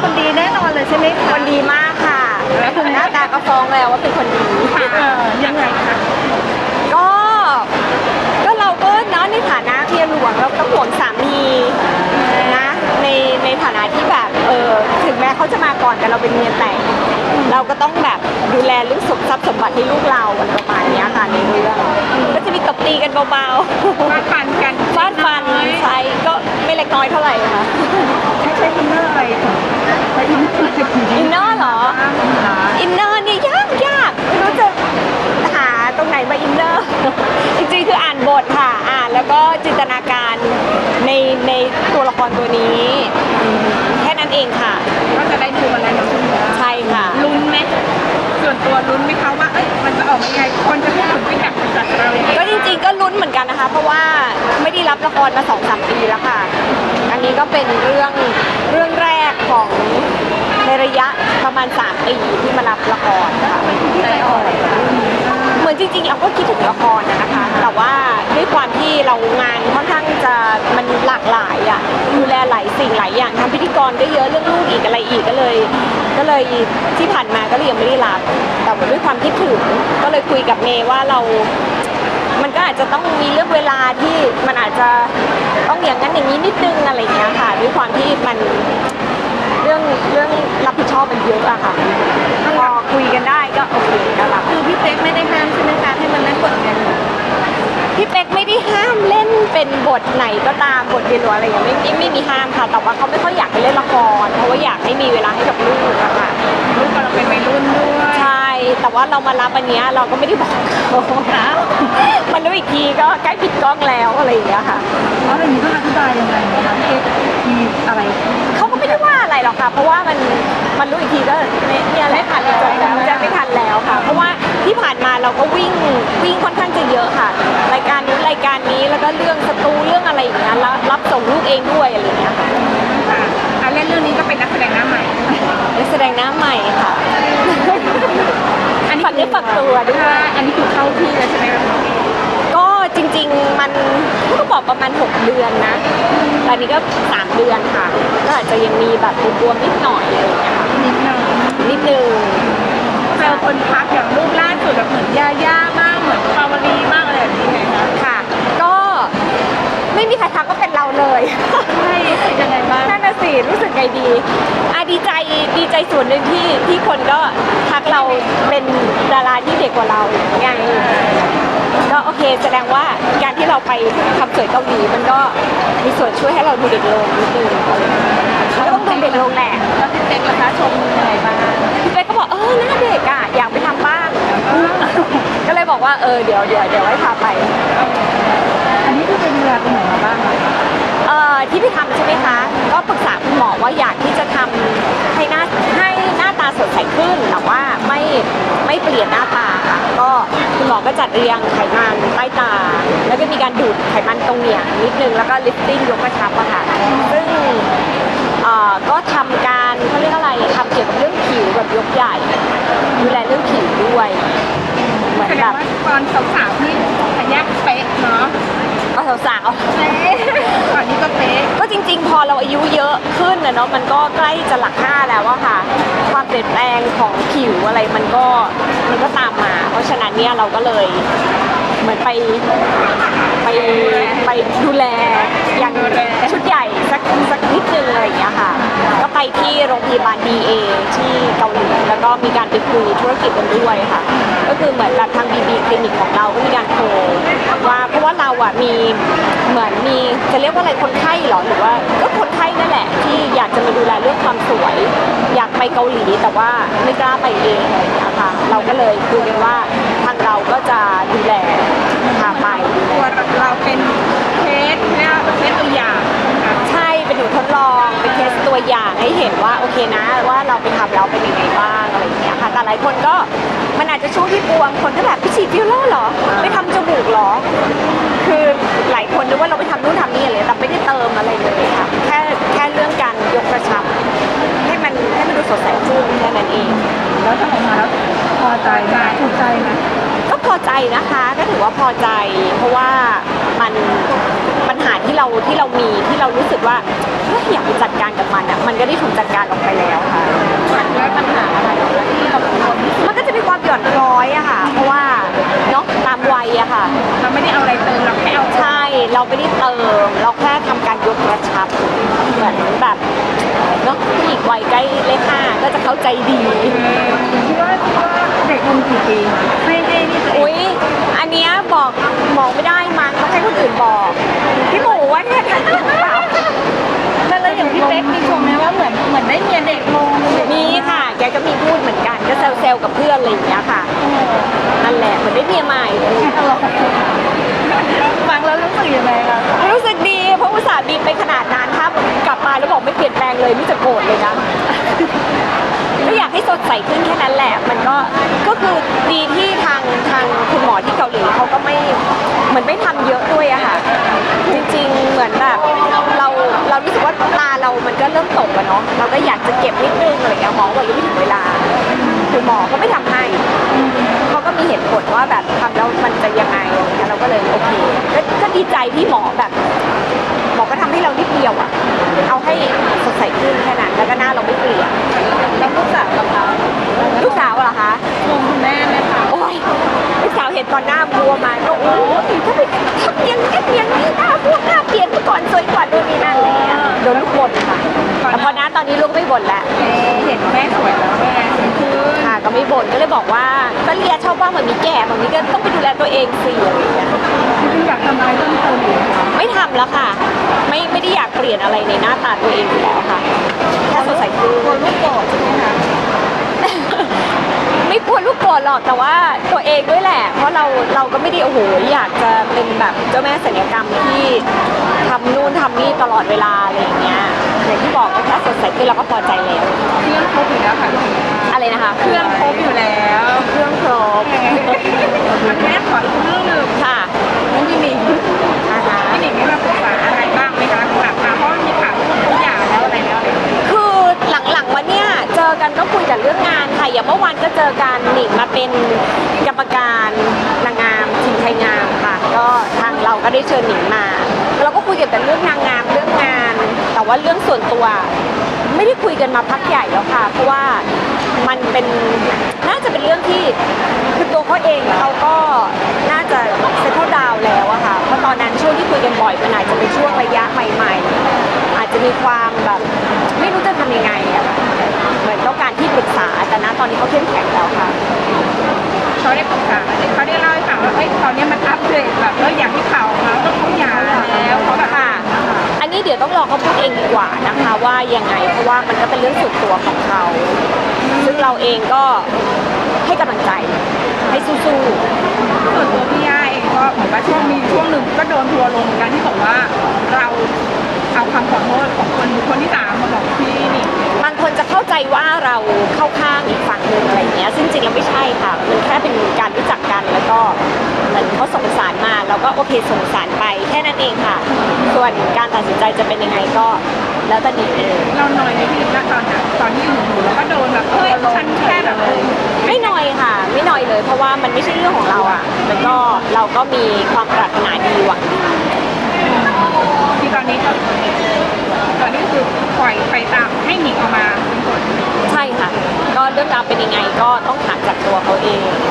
เป็นคนดีแน่นอนเลยใช่ไหมคะคนดีมากค่ะหน้าตาก็ฟ้องแล้วว่าเป็นคนดีเออยังไงคะก็ก็เราก็เนาะในฐานะเมียหลวงเราต้องห่วงสามีนะในในฐานะที่แบบเออถึงแม้เขาจะมาก่อนแต่เราเป็นเมียแต่งเราก็ต้องแบบดูแลเรื่องสมทรัพย์สมบัติให้ลูกเราอะไรประมาณเนี้ยค่ะในเรื่องก็จะมีตบตีกันเบาฟาดฟันกันๆฟาดฟันใช่ก็ไม่เล็กน้อยเท่าไหร่ค่ะ ใช้ใช้อินเนอร์อะไรถึงใช้อินเนอร์อะไรถึง อินเนอร์เหรอ อินเนอร์เนี่ยยากยากไม่รู้จะหาตรงไหนมาอินเนอร์ จริงๆคืออ่านบทค่ะ อ่านแล้วก็จินตนาการในในตัวละค รตัวนี้อืมแค่นั้นเองค่ะ ก็จะได้ดูกันแล้วเนาะใช่ค่ะ ลุ้นไหมส่วนตัวลุ้นไหมคะว่าเอ้ยมันจะออกมายังไงคนจะพูดถึงฟีดแบ็กจากเรายังไงก็จริงๆก็ลุ้นเหมือนกันนะคะ เพราะว่าไม่ได้รับละครมาสองสามปีแล้วค่ะ อันนี้ก็เป็นเรื่องเรื่องแรกของในระยะประมาณ3ปีที่มารับละครค่ะใจอ่อนเหมือน จริงๆเราก็คิดถึงละครนะนะคะ แต่ว่าด้วยความที่เรางานค่อนข้างจะมันหลากหลายอะดูแลหลายสิ่งหลายอย่างทำพิธีกรก็เยอะเรื่องลูกอีกอะไรอีกก็เลย ก็เลยที่ผ่านมาก็เลยยังไม่ได้รับแต่ด้วยความคิดถึงก็เลยคุยกับเมย์ว่าเรา มันก็อาจจะต้องมีเรื่องเวลาที่มันอาจจะต้องอย่างนั้นอย่างนี้นิดนึงอะไรอย่างเงี้ยค่ะ ด้วยความที่มันเรื่องเรื่องรับผิดชอบมันเยอะอะค่ะพอคุยกันได้ก็โอเคก็รับ คือพี่เป๊กไม่ได้ห้ามใช่ไหมคะให้มันเล่นบทกัน พี่เป๊กไม่ได้ห้าม เล่นเป็นบทไหนก็ตามบทเรียนหรืออะไรอย่างเงี้ยไม่ไม่ไม่มีห้ามค่ะ แต่ว่าเขาไม่ค่อยอยากให้เล่นละครเพราะว่าอยากให้มีเวลาให้กับลูกอะค่ะลูกเราเป็นวัยรุ่นด้วยใช่แต่ว่าเรามารับอันเนี้ยเราก็ไม่ได้บอกเขานะมันรู้อีกทีก็ใกล้ปิดกล้องแล้วอะไรอย่างเงี้ยค่ะแล้วอย่างนี้ต้องอธิบายยังไงนะคะเอ๊ะมีอะไรเขาก็ไม่ได้ว่าอะไรหรอกค่ะ เพราะว่ามันมันรู้อีกทีก็เนี่ยเนี่ยแหละค่ะจะจะไม่ทันแล้วค่ะ เพราะว่าที่ผ่านมาเราก็วิ่งวิ่งค่อนข้างจะเยอะค่ะ รายการนู้น รายการนี้แล้วก็เรื่องสตูเรื่องอะไรอย่างเงี้ยแล้วรับส่งลูกเองด้วยอะไรอย่างเงี้ยค่ะค่ะอะเล่นเรื่องนี้ก็เป็นนักแสดงหน้าใหม่ นักแสดงหน้าใหม่ค่ะอันนี้ฝากเนื้อฝากตัวด้วยค่ะอันนี้คือเข้าที่แล้วใช่ไหมคะก็จริงๆมันก็บอกประมาณ 6 เดือนนะตอนนี้ก็ 3 เดือนค่ะ ก็อาจจะยังมีแบบบวมๆนิดหน่อยอะไรอย่างเงี้ยค่ะนิดหน่อยนิดนึงเจอคนทักอย่างรูปล่าสุดแบบเหมือนย่าย่ามากเหมือนปาวลีมากอะไรแบบนี้ไงคะ ค่ะก็ ไม่มีใครทักก็เป็นเราเลยใช่เป็นยังไงบ้างนั่นน่ะสิรู้สึกไงดีอะดีใจดีใจส่วนหนึ่งที่ที่คนก็ทักเราเป็นดาราที่เด็กกว่าเราไงก็โอเคแสดงว่าการที่เราไปทำสวยเกาหลีมันก็มีส่วนช่วยให้เราดูเด็กลงนิดนึงเขาต้องดูเด็กลงแหละแล้วพี่เป๊กล่ะคะชมยังไงบ้างพี่เป๊กก็บอกเออหน้าเด็กอะอยากไปทำบ้าง ก็เลยบอก ว่าเออเดี๋ยวเดี๋ยวเดี๋ยวไว้พาไป อันนี้คือเป็นเวลาตรงไหนมาบ้างคะเอ่อที่พี่ทำใช่ไหมคะ ก็ปรึกษาคุณหมอว่าอยากที่จะทำให้หน้าให้หน้าตาสดใสขึ้น แต่ว่าไม่ไม่เปลี่ยนหน้าตาค่ะ ก็คุณหมอก็จัดเรียงไขมันใต้ตา แล้วก็มีการดูดไขมันตรงเหนียงนิดนึง แล้วก็ลิฟติ้งยกกระชับอะค่ะ ซึ่ง เอ่อก็ทำการเขาเรียกอะไรทำเกี่ยวกับเรื่องผิวแบบยกใหญ่ ดูแลเรื่องผิวด้วย เหมือน แสด แบ ง บ ว่าต อนสาวๆที่ธัญญาเป๊ะเนาะก็สาวๆ เป๊ะตอนนี้ก็เป๊ะก็จริงๆ พอเราอายุเยอะขึ้นนะเนาะมันก็ใกล้จะหลักห้าแล้วอะค่ะ ความเปลี่ยนแปลงของผิวอะไรมันก็มันก็ตามมา เพราะฉะนั้นเนี่ยเราก็เลยเหมือนไปไปไปดูแลอย่างชุดใหญ่ สักสักนิดนึงอะไรอย่างเงี้ยค่ะ ก็ไปที่โรงพยาบาล DA ที่เกาหลีแล้วก็มีการไปคุยธุรกิจกันด้วยค่ะ ก็คือเหมือนแบบทาง BB คลินิกของเราก็มีการโทรว่าเพราะว่าเราอะมีเหมือนมีจะเรียกว่าอะไรคนไข้เหรอหรือว่าก็คนไข้นั่นแหละ ที่อยากจะมาดูแลเรื่องความสวย อยากไปเกาหลีแต่ว่าไม่กล้าไปเองอะไรอย่างเงี้ยค่ะเราก็เลยคุยกันว่าทางเราก็จะดูแลพาไป ไปทำแล้วเป็นยังไงบ้างอะไรอย่างเงี้ยค่ะแต่หลายคนก็มันอาจจะช่วงที่บวมคนก็แบบไปฉีดฟิลเลอร์เหรอไปทำจมูกเหรอ คือหลายคนนึกว่าเราไปทำนู่นทำนี่อะไรแต่ไม่ได้เติมอะไรเลยค่ะแค่แค่เรื่องการยกกระชับ ให้มันให้มันดูสดใสขึ้นแค่นั้นเอง แล้วทำออกมาแล้วพอ ใจไหมถูกใจไหมก็พอใจนะคะ ก็ถือว่าพอใจ เพราะว่ามันปัญหาที่เราที่เรามีที่เรารู้สึกว่าเฮ้ยอยากไปจัดการกับมันอะมันก็ได้ถูกจัดการออกไปแล้วค่ะแล้วปัญหาอะไรที่เรากังวลที่สุดมันก็จะมีความหย่อนคล้อยอะค่ะ เพราะว่าเนาะตามวัยอะค่ะ เราไม่ได้เอาอะไรเติมเราแค่เอาใช่ เราไม่ได้เติม เราแค่ทำการยกกระชับเหมือนแบบเนาะผู้หญิงวัยใกล้เลขห้าก็จะเข้าใจดีคิดว่าคิดว่าเด็กลงกี่ปีให้ให้นี่ตัวเออุ๊งยอันเนี้ยบอกบอกไม่ได้มันต้องให้คนอื่นบอกพี่หมูว่าเนี่ยถูกเปล่าแล้วแล้วอย่างพี่เป๊กมีชมไหมว่าเหมือนเหมือนได้เมียเด็กลงมีค่ะ แกก็มีพูดเหมือนกันก็เซลล์กับเพื่อนอะไรอย่างเงี้ยค่ะนั่นแหละเหมือนได้เมียใหม่ฟังแล้วรู้สึกยังไงคะรู้สึกดีเพราะอุตส่าห์บินไปขนาดนั้นถ้า กลับมาแล้วบอกไม่เปลี่ยนแปลงเลยนี่จะโกรธเลยนะ ก็อยากให้สดใสขึ้นแค่นั้นแหละ มันก็ก็คือดีที่ทางทางคุณหมอที่เกาหลีเขาก็ไม่เหมือนไม่ทำเยอะด้วยอะค่ะ จริงๆเหมือนแบบเราเรารู้สึกว่าตาเรามันก็เริ่มตกอะเนาะเราก็อยากจะเก็บนิดนึงอะไรอย่างเงี้ยหมอบอกยังไม่ถึงเวลาคือหมอก็ไม่ทำให้เขาก็มีเหตุผลว่าแบบทำแล้วมันจะยังไงเงี้ยเราก็เลยโอเคก็ดีใจที่หมอแบบ ทำให้เรานิดเดียวอะเอาให้สดใสขึ้นแค่นั้นแล้วก็หน้าเราไม่เปลี่ยนแล้วลูกสาวกับเขาลูกสาวเหรอคะชมคุณแม่ไหมคะโอ้ยลูกสาวเห็นตอนหน้าบวมมาก็โอ้ยถ้าไปทำอย่างนี้อย่างนี้หน้าบวมหน้าเปลี่ยนเมื่อก่อนสวยกว่านู่นนี่นั่นอะไรเลยโดนลูกบ่นค่ะแต่พอหน้าตอนนี้ลูกไม่บ่นแล้วเห็นแม่สวยแล้วแม่สวยขึ้นค่ะก็ไม่บ่นก็เลยบอกว่าก็เลียชอบว่าเหมือนมีแก่เหมือนมีก็ต้องไปดูแลตัวเองสิอะไรอย่างเงี้ยจริงๆอยากทำอะไรเพิ่มเติมอีกไหมคะไม่ทำแล้วค่ะ ไม่ไม่ได้อยากเปลี่ยนอะไรในหน้าตาตัวเองอยู่แล้วค่ะแค่สดใสขึ้นกลัวลูกโกรธใช่ไหมคะ ไม่กลัวลูกโกรธหรอกแต่ว่าตัวเองด้วยแหละ เพราะเราเราก็ไม่ได้โอ้โหอยากจะเป็นแบบเจ้าแม่ศัลยกรรมที่ทำนู่นทำนี่ตลอดเวลาอะไรอย่างเงี้ยอย่างที่บอกก็แค่สดใสขึ้นเราก็พอใจแล้วเครื่องครบอยู่แล้วค่ะอะไรนะคะเครื่องครบอยู่แล้วเครื่องครบแม่ขออีกเรื่องหนึ่งค่ะน้องพี่หนิงน ดิมาเป็นกรรมการนางงามทีมไทยงามค่ะ ก็ทางเราก็ได้เชิญหนิงมา เราก็คุยกันแต่เรื่องนางงามเรื่องงาน แต่ว่าเรื่องส่วนตัว ไม่ได้คุยกันมาพักใหญ่แล้วค่ะ เพราะว่ามันเป็นน่าจะเป็นเรื่องที่คือตัวเขาเองเขาก็น่าจะเซ็ตเทิลดาวแล้วอะค่ะเพราะตอนนั้นช่วงที่คุยกันบ่อยมันอาจจะเป็นช่วงระยะใหม่ๆ อาจจะมีความแบบไม่รู้จะทำยังไงอะค่ะเหมือนต้องการที่ปรึกษาแต่ณตอนนี้เขาเข้มแข็งแล้วค่ะ เขาได้ปรึกษาเขาได้เล่าให้ฟังว่าเฮ้ยตอนเนี้ยมันอัปเดตแบบเอออย่างที่ข่าวออกมาว่าเขาหย่าแล้วเขาแบบค่ะ อันนี้เดี๋ยวต้องรอเขาพูดเองดีกว่านะคะว่ายังไงเพราะว่ามันก็เป็นเรื่องส่วนตัวของเขา ซึ่งเราเองก็ให้กำลังใจให้สู้ส่วนตัวพี่ย่าเองก็เหมือนว่าช่วงมีช่วงหนึ่งก็โดนทัวร์ลงเหมือนกันที่บอกว่าเราเอาคำขอโทษของคนบุคคลที่สามมาบอกพี่หนิงๆบาง คนจะเข้าใจว่าเราเข้าข้างอีกฝั่งหนึ่งอะไรอย่างเงี้ยซึ่งจริงแล้วไม่ใช่ค่ะ มันแค่เป็นการรู้จักกันแล้วก็เหมือนเขาส่งสารมาเราก็โอเคส่งสารไปแค่นั้นเองค่ะ ส่วนการตัดสินใจจะเป็นยังไงก็แล้วแต่หนิงเองเราหน่อยในพี่ณตอนนั้นตอนที่อยู่อยู่แล้วก็โดนแบบเอ้ยฉันแค่แบบเออไม่น้อยค่ะ ไม่น้อยเลย เพราะว่ามันไม่ใช่เรื่องของเราอะแล้วก็เราก็มีความปรารถนาดีหวังดี ที่ตอนนี้ก็ตอนนี้คือปล่อยไปตามให้หนิงออกมาเป็นคน ใช่ค่ะ ก็เรื่อง ราวเป็นยังไงก็ต้องถามจากตัวเขาเอง